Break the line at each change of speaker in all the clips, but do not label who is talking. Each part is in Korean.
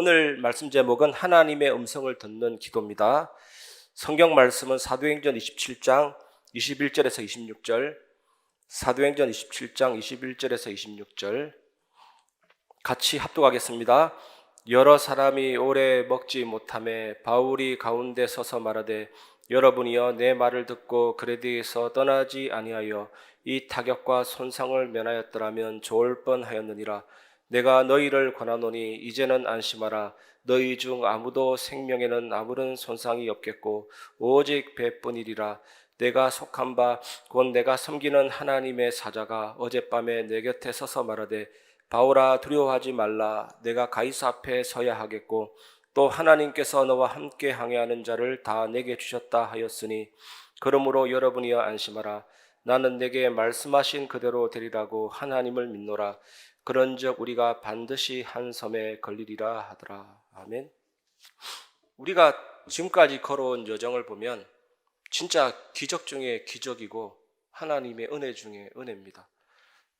오늘 말씀 제목은 하나님의 음성을 듣는 기도입니다. 성경 말씀은 사도행전 27장 21절에서 26절, 사도행전 27장 21절에서 26절 같이 합독하겠습니다. 여러 사람이 오래 먹지 못함에 바울이 가운데 서서 말하되 여러분이여 내 말을 듣고 그레디에서 떠나지 아니하여 이 타격과 손상을 면하였더라면 좋을 뻔하였느니라 내가 너희를 권하노니 이제는 안심하라. 너희 중 아무도 생명에는 아무런 손상이 없겠고 오직 배뿐이리라. 내가 속한 바 곧 내가 섬기는 하나님의 사자가 어젯밤에 내 곁에 서서 말하되 바울아 두려워하지 말라. 내가 가이사 앞에 서야 하겠고 또 하나님께서 너와 함께 항해하는 자를 다 내게 주셨다 하였으니 그러므로 여러분이여 안심하라. 나는 내게 말씀하신 그대로 되리라고 하나님을 믿노라 그런즉 우리가 반드시 한 섬에 걸리리라 하더라 아멘 우리가 지금까지 걸어온 여정을 보면 진짜 기적 중에 기적이고 하나님의 은혜 중에 은혜입니다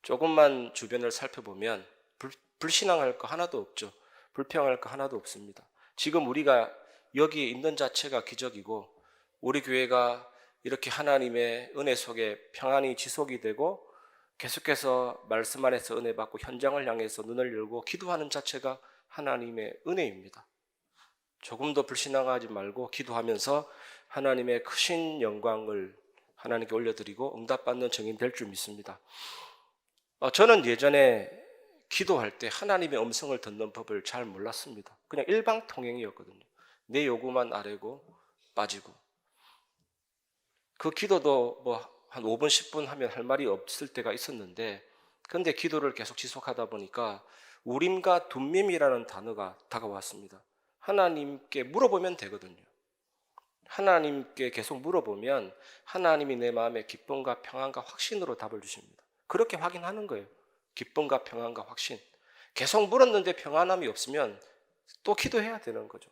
조금만 주변을 살펴보면 불, 불신앙할 거 하나도 없죠. 불평할 거 하나도 없습니다. 지금 우리가 여기에 있는 자체가 기적이고 우리 교회가 이렇게 하나님의 은혜 속에 평안이 지속이 되고 계속해서 말씀 안에서 은혜 받고 현장을 향해서 눈을 열고 기도하는 자체가 하나님의 은혜입니다. 조금 더 불신앙하지 말고 기도하면서 하나님의 크신 영광을 하나님께 올려드리고 응답받는 증인 될 줄 믿습니다. 어, 저는 예전에 기도할 때 하나님의 음성을 듣는 법을 잘 몰랐습니다. 그냥 일방통행이었거든요. 내 요구만 아래고 빠지고. 그 기도도 뭐 한 5분, 10분 하면 할 말이 없을 때가 있었는데, 근데 기도를 계속 지속하다 보니까 우림과 둠밈이라는 단어가 다가왔습니다. 하나님께 물어보면 되거든요. 하나님께 계속 물어보면 하나님이 내 마음에 기쁨과 평안과 확신으로 답을 주십니다. 그렇게 확인하는 거예요. 기쁨과 평안과 확신. 계속 물었는데 평안함이 없으면 또 기도해야 되는 거죠.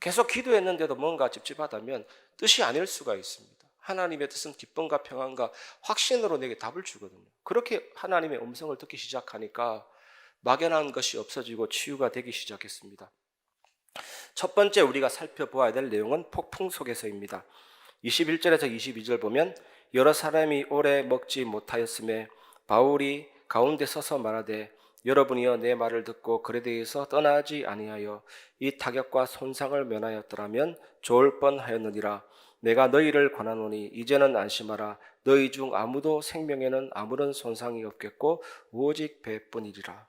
계속 기도했는데도 뭔가 찝찝하다면 뜻이 아닐 수가 있습니다. 하나님의 뜻은 기쁨과 평안과 확신으로 내게 답을 주거든요. 그렇게 하나님의 음성을 듣기 시작하니까 막연한 것이 없어지고 치유가 되기 시작했습니다. 첫 번째 우리가 살펴보아야 될 내용은 폭풍 속에서입니다. 21절에서 22절 보면 여러 사람이 오래 먹지 못하였음에 바울이 가운데 서서 말하되 여러분이여 내 말을 듣고 그에 대해서 떠나지 아니하여 이 타격과 손상을 면하였더라면 좋을 뻔하였느니라 내가 너희를 권하노니 이제는 안심하라. 너희 중 아무도 생명에는 아무런 손상이 없겠고 오직 배뿐이리라.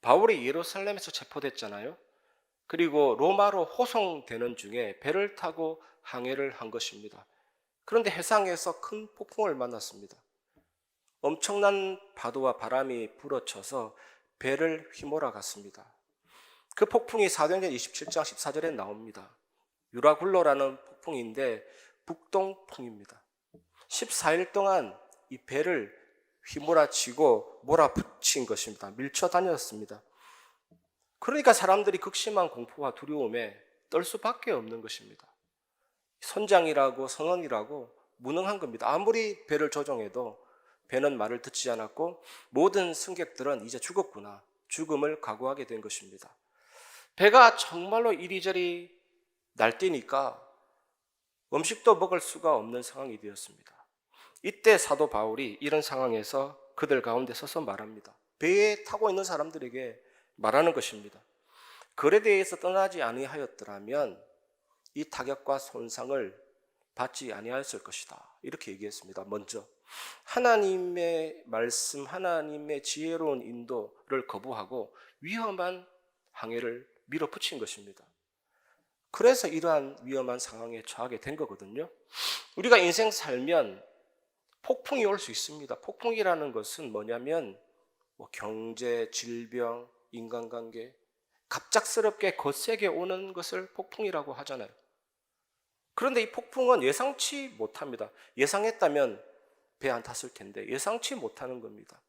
바울이 예루살렘에서 체포됐잖아요. 그리고 로마로 호송되는 중에 배를 타고 항해를 한 것입니다. 그런데 해상에서 큰 폭풍을 만났습니다. 엄청난 파도와 바람이 불어쳐서 배를 휘몰아 갔습니다. 그 폭풍이 사도행전 27장 14절에 나옵니다. 유라굴로라는 폭 풍인데 북동풍입니다. 14일 동안 이 배를 휘몰아치고 몰아붙인 것입니다. 밀쳐 다녔습니다. 그러니까 사람들이 극심한 공포와 두려움에 떨 수밖에 없는 것입니다. 선장이라고 선원이라고 무능한 겁니다. 아무리 배를 조종해도 배는 말을 듣지 않았고 모든 승객들은 이제 죽었구나. 죽음을 각오하게 된 것입니다. 배가 정말로 이리저리 날뛰니까 음식도 먹을 수가 없는 상황이 되었습니다. 이때 사도 바울이 이런 상황에서 그들 가운데 서서 말합니다. 배에 타고 있는 사람들에게 말하는 것입니다. 대해서 떠나지 아니하였더라면 이 타격과 손상을 받지 아니하였을 것이다. 이렇게 얘기했습니다. 먼저 하나님의 말씀, 하나님의 지혜로운 인도를 거부하고 위험한 항해를 밀어붙인 것입니다. 그래서 이러한 위험한 상황에 처하게 된 거거든요. 우리가 인생 살면 폭풍이 올 수 있습니다. 폭풍이라는 것은 뭐냐면 뭐 경제, 질병, 인간관계 갑작스럽게 거세게 오는 것을 폭풍이라고 하잖아요. 그런데 이 폭풍은 예상치 못합니다. 예상했다면 배 안 탔을 텐데 예상치 못하는 겁니다.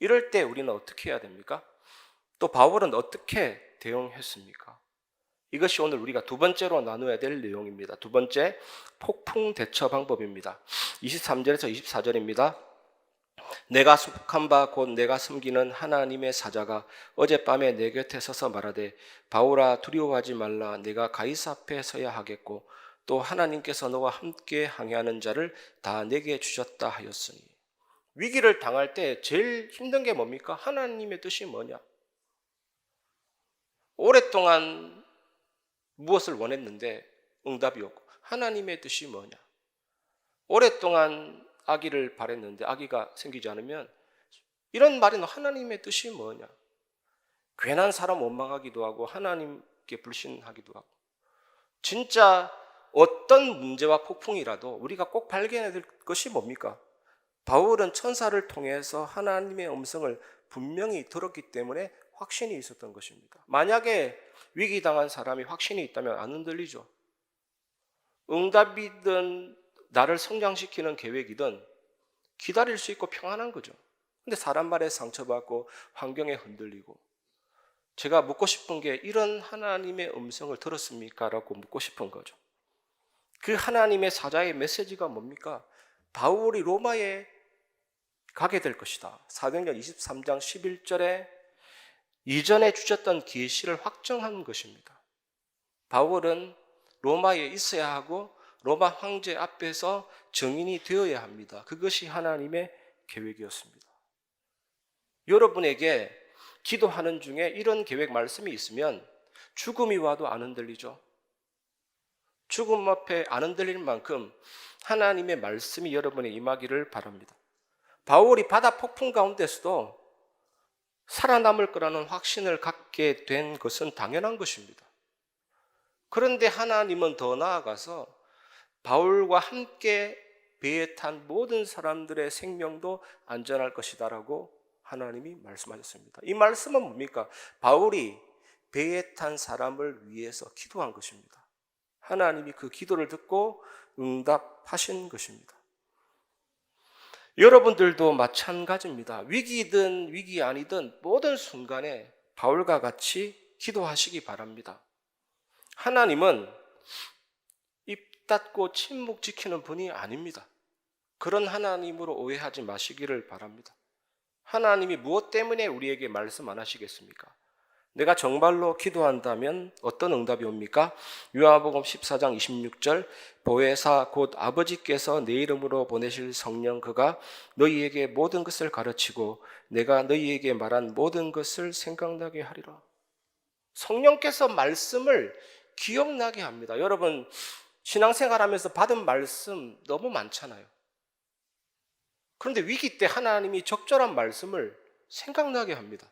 이럴 때 우리는 어떻게 해야 됩니까? 또 바울은 어떻게 대응했습니까? 이것이 오늘 우리가 두 번째로 나누어야 될 내용입니다. 두 번째, 폭풍 대처 방법입니다. 23절에서 24절입니다. 내가 속한 바 곧 내가 섬기는 하나님의 사자가 어젯밤에 내 곁에 서서 말하되 바울아 두려워하지 말라 내가 가이사 앞에 서야 하겠고 또 하나님께서 너와 함께 항해하는 자를 다 내게 주셨다 하였으니 위기를 당할 때 제일 힘든 게 뭡니까? 하나님의 뜻이 뭐냐? 오랫동안 무엇을 원했는데 응답이 없고 하나님의 뜻이 뭐냐? 오랫동안 아기를 바랬는데 아기가 생기지 않으면 이런 말은 하나님의 뜻이 뭐냐? 괜한 사람 원망하기도 하고 하나님께 불신하기도 하고 진짜 어떤 문제와 폭풍이라도 우리가 꼭 발견해야 될 것이 뭡니까? 바울은 천사를 통해서 하나님의 음성을 분명히 들었기 때문에 확신이 있었던 것입니다. 만약에 위기 당한 사람이 확신이 있다면 안 흔들리죠. 응답이든 나를 성장시키는 계획이든 기다릴 수 있고 평안한 거죠. 근데 사람 말에 상처받고 환경에 흔들리고 제가 묻고 싶은 게 이런 하나님의 음성을 들었습니까? 라고 묻고 싶은 거죠. 그 하나님의 사자의 메시지가 뭡니까? 바울이 로마에 가게 될 것이다. 사도행전 23장 11절에 이전에 주셨던 계시를 확정한 것입니다. 바울은 로마에 있어야 하고 로마 황제 앞에서 증인이 되어야 합니다. 그것이 하나님의 계획이었습니다. 여러분에게 기도하는 중에 이런 계획 말씀이 있으면 죽음이 와도 안 흔들리죠. 죽음 앞에 안 흔들릴 만큼 하나님의 말씀이 여러분에 임하기를 바랍니다. 바울이 바다 폭풍 가운데서도 살아남을 거라는 확신을 갖게 된 것은 당연한 것입니다. 그런데 하나님은 더 나아가서 바울과 함께 배에 탄 모든 사람들의 생명도 안전할 것이다라고 하나님이 말씀하셨습니다. 이 말씀은 뭡니까? 바울이 배에 탄 사람을 위해서 기도한 것입니다. 하나님이 그 기도를 듣고 응답하신 것입니다. 여러분들도 마찬가지입니다. 위기든 위기 아니든 모든 순간에 바울과 같이 기도하시기 바랍니다. 하나님은 입 닫고 침묵 지키는 분이 아닙니다. 그런 하나님으로 오해하지 마시기를 바랍니다. 하나님이 무엇 때문에 우리에게 말씀 안 하시겠습니까? 내가 정말로 기도한다면 어떤 응답이 옵니까? 요한복음 14장 26절 보혜사 곧 아버지께서 내 이름으로 보내실 성령 그가 너희에게 모든 것을 가르치고 내가 너희에게 말한 모든 것을 생각나게 하리라. 성령께서 말씀을 기억나게 합니다. 여러분 신앙생활하면서 받은 말씀 너무 많잖아요. 그런데 위기 때 하나님이 적절한 말씀을 생각나게 합니다.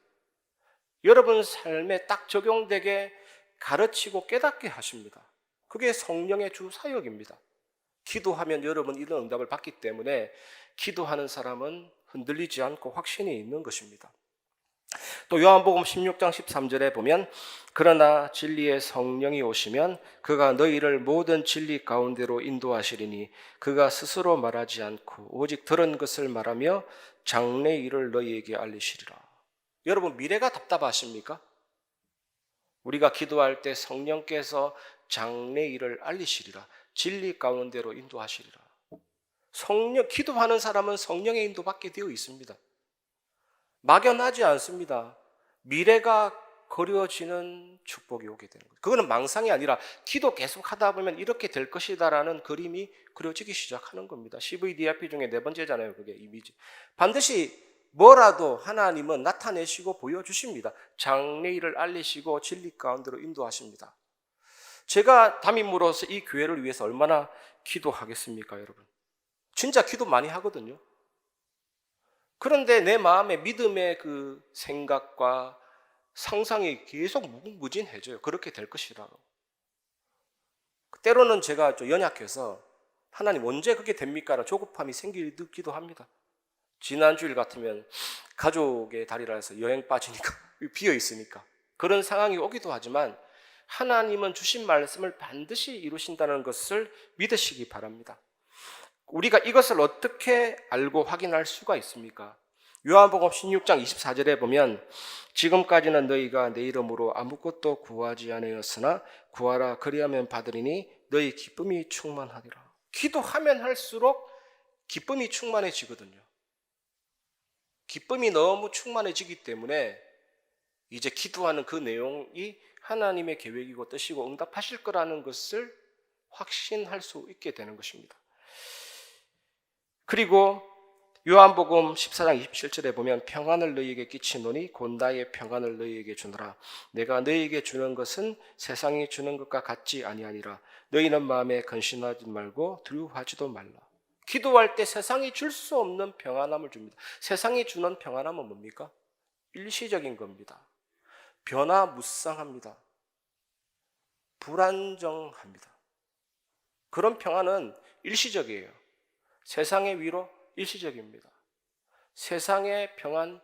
여러분 삶에 딱 적용되게 가르치고 깨닫게 하십니다. 그게 성령의 주 사역입니다. 기도하면 여러분 이런 응답을 받기 때문에 기도하는 사람은 흔들리지 않고 확신이 있는 것입니다. 또 요한복음 16장 13절에 보면 그러나 진리의 성령이 오시면 그가 너희를 모든 진리 가운데로 인도하시리니 그가 스스로 말하지 않고 오직 들은 것을 말하며 장래 일을 너희에게 알리시리라. 여러분 미래가 답답하십니까? 우리가 기도할 때 성령께서 장래 일을 알리시리라. 진리 가운데로 인도하시리라. 성령 기도하는 사람은 성령의 인도받게 되어 있습니다. 막연하지 않습니다. 미래가 그려지는 축복이 오게 되는 거예요. 그거는 망상이 아니라 기도 계속 하다 보면 이렇게 될 것이다라는 그림이 그려지기 시작하는 겁니다. CVDIP 중에 네 번째잖아요. 그게 이미지. 반드시 뭐라도 하나님은 나타내시고 보여주십니다. 장래일을 알리시고 진리 가운데로 인도하십니다. 제가 담임으로서 이 교회를 위해서 얼마나 기도하겠습니까, 여러분? 진짜 기도 많이 하거든요. 그런데 내 마음에 믿음의 그 생각과 상상이 계속 무궁무진해져요. 그렇게 될 것이라고. 때로는 제가 좀 연약해서 하나님 언제 그게 됩니까? 조급함이 생기기도 합니다. 지난주일 같으면 가족의 달이라 해서 여행 빠지니까 비어 있으니까 그런 상황이 오기도 하지만 하나님은 주신 말씀을 반드시 이루신다는 것을 믿으시기 바랍니다. 우리가 이것을 어떻게 알고 확인할 수가 있습니까? 요한복음 16장 24절에 보면 지금까지는 너희가 내 이름으로 아무것도 구하지 아니었으나 구하라 그리하면 받으리니 너희 기쁨이 충만하리라. 기도하면 할수록 기쁨이 충만해지거든요. 기쁨이 너무 충만해지기 때문에 이제 기도하는 그 내용이 하나님의 계획이고 뜻이고 응답하실 거라는 것을 확신할 수 있게 되는 것입니다. 그리고 요한복음 14장 27절에 보면 평안을 너희에게 끼치노니 곧 나의 평안을 너희에게 주노라. 내가 너희에게 주는 것은 세상이 주는 것과 같지 아니하니라. 너희는 마음에 근심하지 말고 두려워하지도 말라 기도할 때 세상이 줄 수 없는 평안함을 줍니다 세상이 주는 평안함은 뭡니까? 일시적인 겁니다 변화무쌍합니다 불안정합니다 그런 평안은 일시적이에요 세상의 위로 일시적입니다. 세상의 평안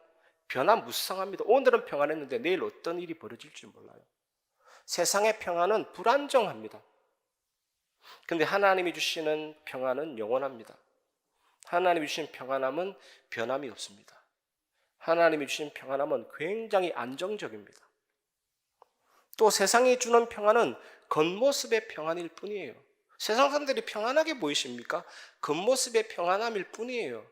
변화무쌍합니다. 오늘은 평안했는데 내일 어떤 일이 벌어질지 몰라요. 세상의 평안은 불안정합니다. 근데 하나님이 주시는 평안은 영원합니다. 하나님이 주신 평안함은 변함이 없습니다. 하나님이 주신 평안함은 굉장히 안정적입니다. 또 세상이 주는 평안은 겉모습의 평안일 뿐이에요. 세상 사람들이 평안하게 보이십니까? 겉모습의 평안함일 뿐이에요.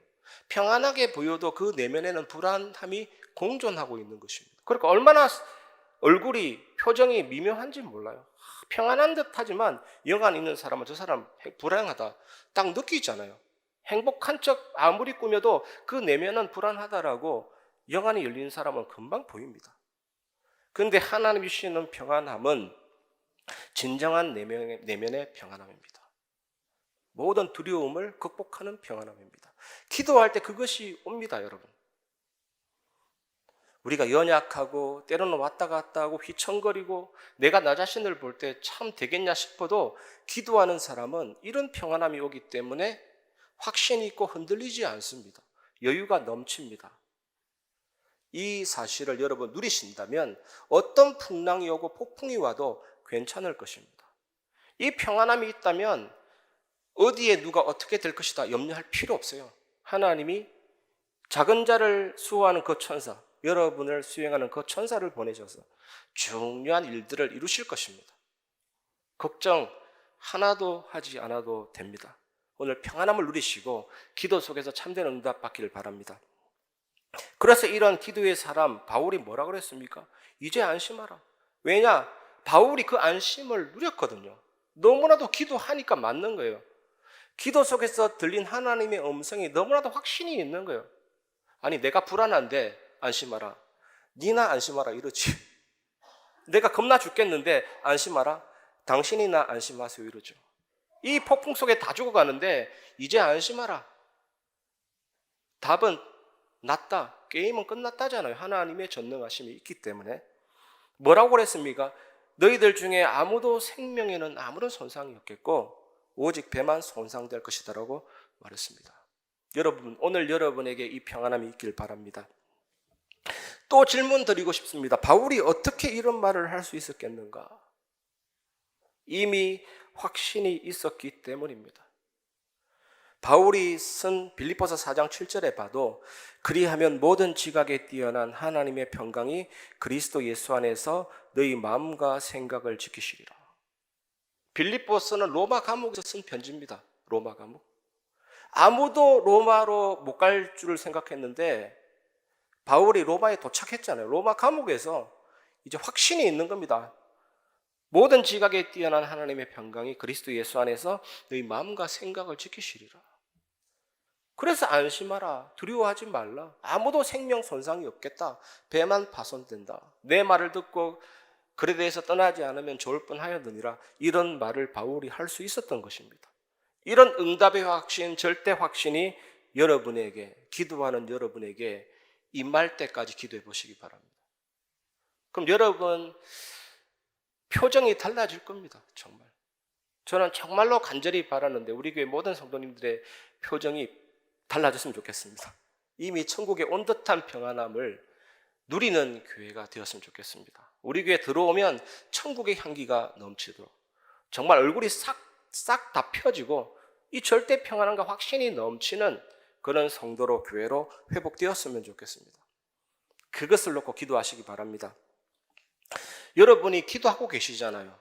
평안하게 보여도 그 내면에는 불안함이 공존하고 있는 것입니다. 그러니까 얼마나 얼굴이 표정이 미묘한지 몰라요. 평안한 듯 하지만 영안 있는 사람은 저 사람 불행하다 딱 느끼잖아요. 행복한 척 아무리 꾸며도 그 내면은 불안하다라고 영안이 열린 사람은 금방 보입니다. 그런데 하나님이 주시는 평안함은 진정한 내면의, 내면의 평안함입니다. 모든 두려움을 극복하는 평안함입니다. 기도할 때 그것이 옵니다, 여러분. 우리가 연약하고 때로는 왔다 갔다 하고 휘청거리고 내가 나 자신을 볼 때 참 되겠냐 싶어도 기도하는 사람은 이런 평안함이 오기 때문에 확신이 있고 흔들리지 않습니다. 여유가 넘칩니다. 이 사실을 여러분 누리신다면 어떤 풍랑이 오고 폭풍이 와도 괜찮을 것입니다. 이 평안함이 있다면 어디에 누가 어떻게 될 것이다 염려할 필요 없어요. 하나님이 작은 자를 수호하는 그 천사, 여러분을 수행하는 그 천사를 보내셔서 중요한 일들을 이루실 것입니다. 걱정 하나도 하지 않아도 됩니다. 오늘 평안함을 누리시고 기도 속에서 참된 응답 받기를 바랍니다. 그래서 이런 기도의 사람 바울이 뭐라 그랬습니까? 이제 안심하라. 왜냐? 바울이 그 안심을 누렸거든요. 너무나도 기도하니까 맞는 거예요. 기도 속에서 들린 하나님의 음성이 너무나도 확신이 있는 거예요. 아니 내가 불안한데 안심하라. 니나 안심하라 이러지. 내가 겁나 죽겠는데 안심하라. 당신이나 안심하세요 이러죠. 이 폭풍 속에 다 죽어가는데 이제 안심하라. 답은 났다. 게임은 끝났다잖아요. 하나님의 전능하심이 있기 때문에. 뭐라고 그랬습니까? 너희들 중에 아무도 생명에는 아무런 손상이 없겠고 오직 배만 손상될 것이다라고 말했습니다. 여러분 오늘 여러분에게 이 평안함이 있길 바랍니다. 또 질문 드리고 싶습니다. 바울이 어떻게 이런 말을 할 수 있었겠는가? 이미 확신이 있었기 때문입니다. 바울이 쓴 빌리포서 4장 7절에 봐도 그리하면 모든 지각에 뛰어난 하나님의 평강이 그리스도 예수 안에서 너희 마음과 생각을 지키시리라. 빌리포스는 로마 감옥에서 쓴 편지입니다. 로마 감옥. 아무도 로마로 못 갈 줄을 생각했는데 바울이 로마에 도착했잖아요. 로마 감옥에서 이제 확신이 있는 겁니다. 모든 지각에 뛰어난 하나님의 평강이 그리스도 예수 안에서 너희 마음과 생각을 지키시리라. 그래서 안심하라. 두려워하지 말라. 아무도 생명 손상이 없겠다. 배만 파손된다. 내 말을 듣고 그에 대해서 떠나지 않으면 좋을 뻔하였느니라. 이런 말을 바울이 할 수 있었던 것입니다. 이런 응답의 확신, 절대 확신이 여러분에게, 기도하는 여러분에게 임할 때까지 기도해 보시기 바랍니다. 그럼 여러분, 표정이 달라질 겁니다. 정말. 저는 정말로 간절히 바라는데 우리 교회 모든 성도님들의 표정이 달라졌으면 좋겠습니다. 이미 천국에 온 듯한 평안함을 누리는 교회가 되었으면 좋겠습니다. 우리 교회 들어오면 천국의 향기가 넘치도록 정말 얼굴이 싹 싹 다 펴지고 이 절대 평안함과 확신이 넘치는 그런 성도로 교회로 회복되었으면 좋겠습니다. 그것을 놓고 기도하시기 바랍니다. 여러분이 기도하고 계시잖아요.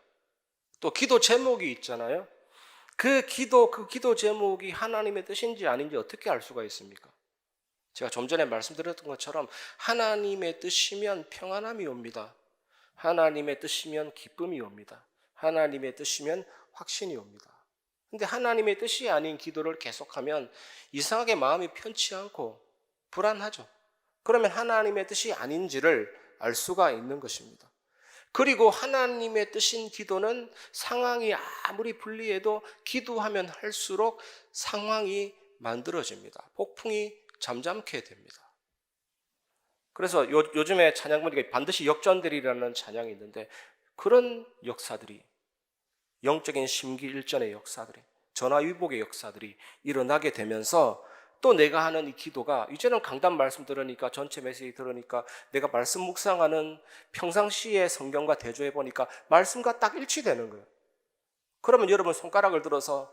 또 기도 제목이 있잖아요. 그 기도, 그 기도 제목이 하나님의 뜻인지 아닌지 어떻게 알 수가 있습니까? 제가 좀 전에 말씀드렸던 것처럼 하나님의 뜻이면 평안함이 옵니다. 하나님의 뜻이면 기쁨이 옵니다. 하나님의 뜻이면 확신이 옵니다. 근데 하나님의 뜻이 아닌 기도를 계속하면 이상하게 마음이 편치 않고 불안하죠. 그러면 하나님의 뜻이 아닌지를 알 수가 있는 것입니다. 그리고 하나님의 뜻인 기도는 상황이 아무리 불리해도 기도하면 할수록 상황이 만들어집니다. 폭풍이 잠잠게 됩니다. 그래서 요, 요즘에 찬양 보니까 반드시 역전되리라는 찬양이 있는데 그런 역사들이 영적인 심기일전의 역사들이 전화위복의 역사들이 일어나게 되면서 또 내가 하는 이 기도가 이제는 강단 말씀 들으니까 전체 메시지 들으니까 내가 말씀 묵상하는 평상시의 성경과 대조해 보니까 말씀과 딱 일치되는 거예요. 그러면 여러분 손가락을 들어서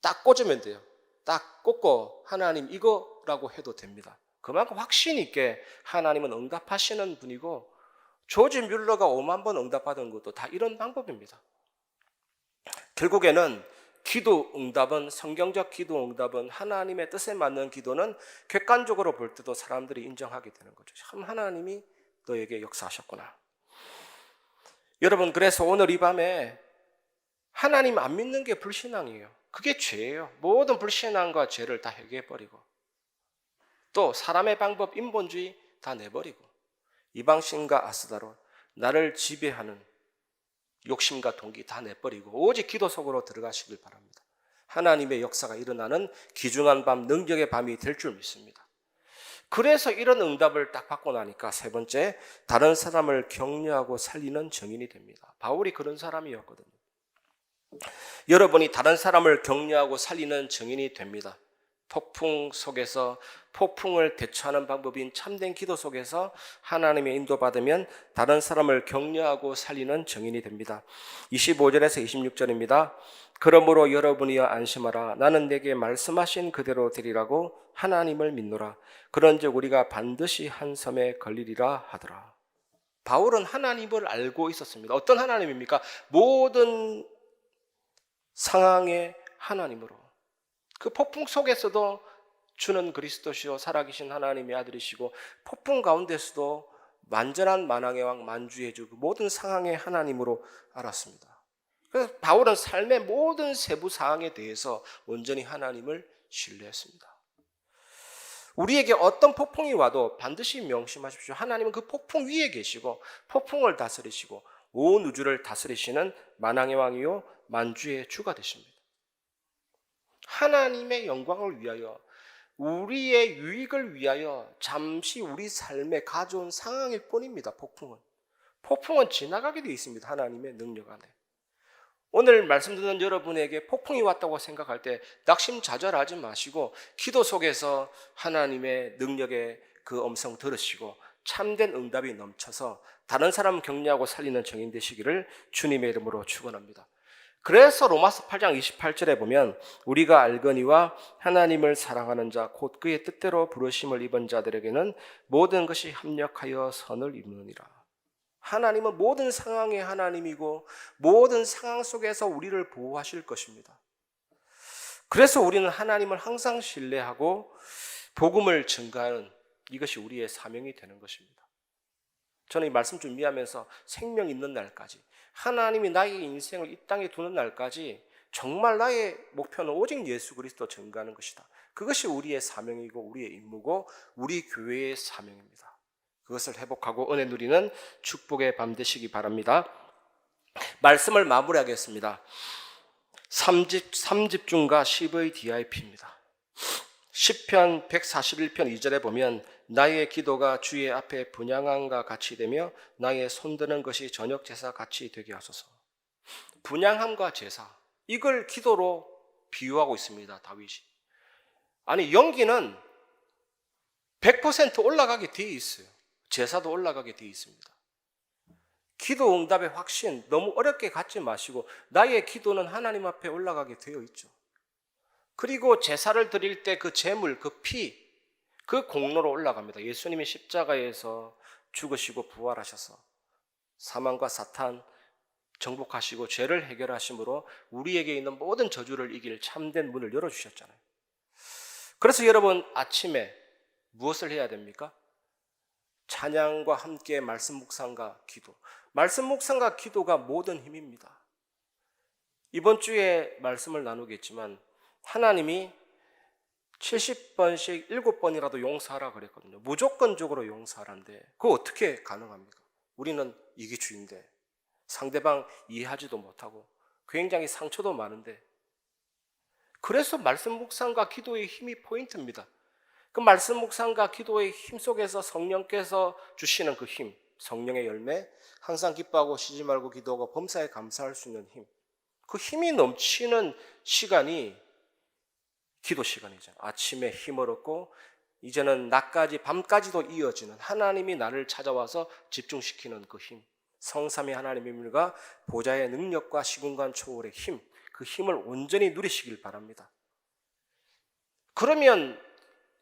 딱 꽂으면 돼요. 딱 꽂고 하나님 이거라고 해도 됩니다. 그만큼 확신 있게 하나님은 응답하시는 분이고 조지 뮬러가 5만 번 응답받은 것도 다 이런 방법입니다. 결국에는 기도 응답은 성경적 기도 응답은 하나님의 뜻에 맞는 기도는 객관적으로 볼 때도 사람들이 인정하게 되는 거죠. 참 하나님이 너에게 역사하셨구나. 여러분 그래서 오늘 이 밤에 하나님 안 믿는 게 불신앙이에요. 그게 죄예요. 모든 불신앙과 죄를 다 해결해 버리고 또 사람의 방법 인본주의 다 내버리고 이방신과 아스다로 나를 지배하는 욕심과 동기 다 내버리고 오직 기도 속으로 들어가시길 바랍니다. 하나님의 역사가 일어나는 귀중한 밤, 능력의 밤이 될 줄 믿습니다. 그래서 이런 응답을 딱 받고 나니까 세 번째, 다른 사람을 격려하고 살리는 정인이 됩니다. 바울이 그런 사람이었거든요. 여러분이 다른 사람을 격려하고 살리는 정인이 됩니다. 폭풍 속에서 폭풍을 대처하는 방법인 참된 기도 속에서 하나님의 인도받으면 다른 사람을 격려하고 살리는 정인이 됩니다. 25절에서 26절입니다. 그러므로 여러분이여 안심하라. 나는 내게 말씀하신 그대로 되리라고 하나님을 믿노라. 그런즉 우리가 반드시 한 섬에 걸리리라 하더라. 바울은 하나님을 알고 있었습니다. 어떤 하나님입니까? 모든 상황의 하나님으로. 그 폭풍 속에서도 주는 그리스도시요 살아계신 하나님의 아들이시고 폭풍 가운데서도 완전한 만왕의 왕 만주의 주 모든 상황의 하나님으로 알았습니다. 그래서 바울은 삶의 모든 세부 사항에 대해서 온전히 하나님을 신뢰했습니다. 우리에게 어떤 폭풍이 와도 반드시 명심하십시오. 하나님은 그 폭풍 위에 계시고 폭풍을 다스리시고 온 우주를 다스리시는 만왕의 왕이요 만주의 주가 되십니다. 하나님의 영광을 위하여 우리의 유익을 위하여 잠시 우리 삶에 가져온 상황일 뿐입니다. 폭풍은. 폭풍은 지나가게 되어 있습니다. 하나님의 능력 안에. 오늘 말씀 듣는 여러분에게 폭풍이 왔다고 생각할 때 낙심좌절하지 마시고 기도 속에서 하나님의 능력의 그 음성 들으시고 참된 응답이 넘쳐서 다른 사람 격려하고 살리는 정인 되시기를 주님의 이름으로 축원합니다. 그래서 로마서 8장 28절에 보면 우리가 알거니와 하나님을 사랑하는 자 곧 그의 뜻대로 부르심을 입은 자들에게는 모든 것이 합력하여 선을 이루느니라. 하나님은 모든 상황의 하나님이고 모든 상황 속에서 우리를 보호하실 것입니다. 그래서 우리는 하나님을 항상 신뢰하고 복음을 증가하는 이것이 우리의 사명이 되는 것입니다. 저는 이 말씀 준비하면서 생명 있는 날까지 하나님이 나의 인생을 이 땅에 두는 날까지 정말 나의 목표는 오직 예수 그리스도 증가하는 것이다. 그것이 우리의 사명이고 우리의 임무고 우리 교회의 사명입니다. 그것을 회복하고 은혜 누리는 축복의 밤 되시기 바랍니다. 말씀을 마무리하겠습니다. 3집, 3집중과 10의 DIP입니다. 10편 141편 2절에 보면 나의 기도가 주의 앞에 분양함과 같이 되며 나의 손드는 것이 저녁 제사 같이 되게 하소서. 분양함과 제사 이걸 기도로 비유하고 있습니다. 다윗이. 아니 연기는 100% 올라가게 되어 있어요. 제사도 올라가게 되어 있습니다. 기도 응답의 확신 너무 어렵게 갖지 마시고 나의 기도는 하나님 앞에 올라가게 되어 있죠. 그리고 제사를 드릴 때 그 제물, 그 피, 그 공로로 올라갑니다. 예수님이 십자가에서 죽으시고 부활하셔서 사망과 사탄 정복하시고 죄를 해결하심으로 우리에게 있는 모든 저주를 이길 참된 문을 열어주셨잖아요. 그래서 여러분 아침에 무엇을 해야 됩니까? 찬양과 함께 말씀 묵상과 기도. 말씀 묵상과 기도가 모든 힘입니다. 이번 주에 말씀을 나누겠지만 하나님이 70번씩 7번이라도 용서하라 그랬거든요. 무조건적으로 용서하라는데 그거 어떻게 가능합니까? 우리는 이기주의인데 상대방 이해하지도 못하고 굉장히 상처도 많은데 그래서 말씀 묵상과 기도의 힘이 포인트입니다. 그 말씀 묵상과 기도의 힘 속에서 성령께서 주시는 그 힘, 성령의 열매, 항상 기뻐하고 쉬지 말고 기도하고 범사에 감사할 수 있는 힘. 그 힘이 넘치는 시간이 기도 시간이죠. 아침에 힘을 얻고 이제는 낮까지 밤까지도 이어지는 하나님이 나를 찾아와서 집중시키는 그 힘. 성삼위 하나님의 힘과 보좌의 능력과 시공간 초월의 힘. 그 힘을 온전히 누리시길 바랍니다. 그러면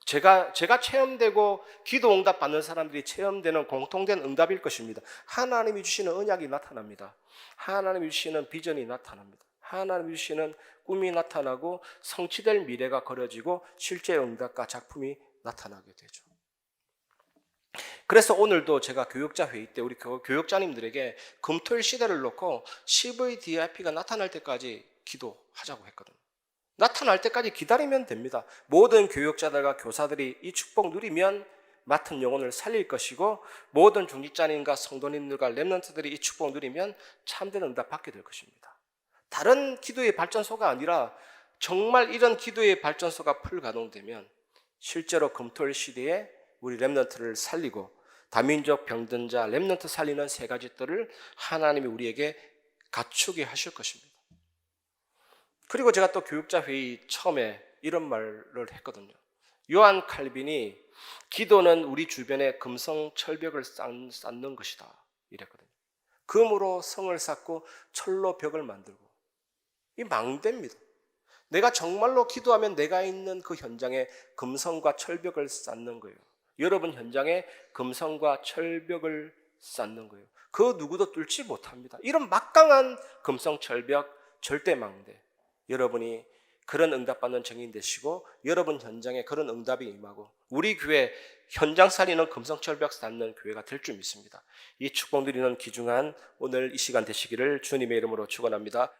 제가 제가 체험되고 기도 응답 받는 사람들이 체험되는 공통된 응답일 것입니다. 하나님이 주시는 언약이 나타납니다. 하나님이 주시는 비전이 나타납니다. 하나님이 주시는 꿈이 나타나고 성취될 미래가 그려지고 실제 응답과 작품이 나타나게 되죠. 그래서 오늘도 제가 교육자 회의 때 우리 교- 교육자님들에게 금토일 시대를 놓고 CVDIP가 나타날 때까지 기도하자고 했거든요. 나타날 때까지 기다리면 됩니다. 모든 교육자들과 교사들이 이 축복 누리면 맡은 영혼을 살릴 것이고 모든 중직자님과 성도님들과 렘넌트들이 이 축복 누리면 참된 응답 받게 될 것입니다. 다른 기도의 발전소가 아니라 정말 이런 기도의 발전소가 풀 가동되면 실제로 금토일 시대에 우리 렘넌트를 살리고 다민족 병든 자 렘넌트 살리는 세 가지 뜰을 하나님이 우리에게 갖추게 하실 것입니다. 그리고 제가 또 교육자 회의 처음에 이런 말을 했거든요. 요한 칼빈이 기도는 우리 주변에 금성 철벽을 쌓- 쌓는 것이다. 이랬거든요. 금으로 성을 쌓고 철로 벽을 만들고 이 망대입니다. 내가 정말로 기도하면 내가 있는 그 현장에 금성과 철벽을 쌓는 거예요. 여러분 현장에 금성과 철벽을 쌓는 거예요. 그 누구도 뚫지 못합니다. 이런 막강한 금성 철벽 절대 망대. 여러분이 그런 응답받는 증인 되시고 여러분 현장에 그런 응답이 임하고 우리 교회 현장 살리는 금성철벽 쌓는 교회가 될 줄 믿습니다. 이 축복 드리는 귀중한 오늘 이 시간 되시기를 주님의 이름으로 축원합니다.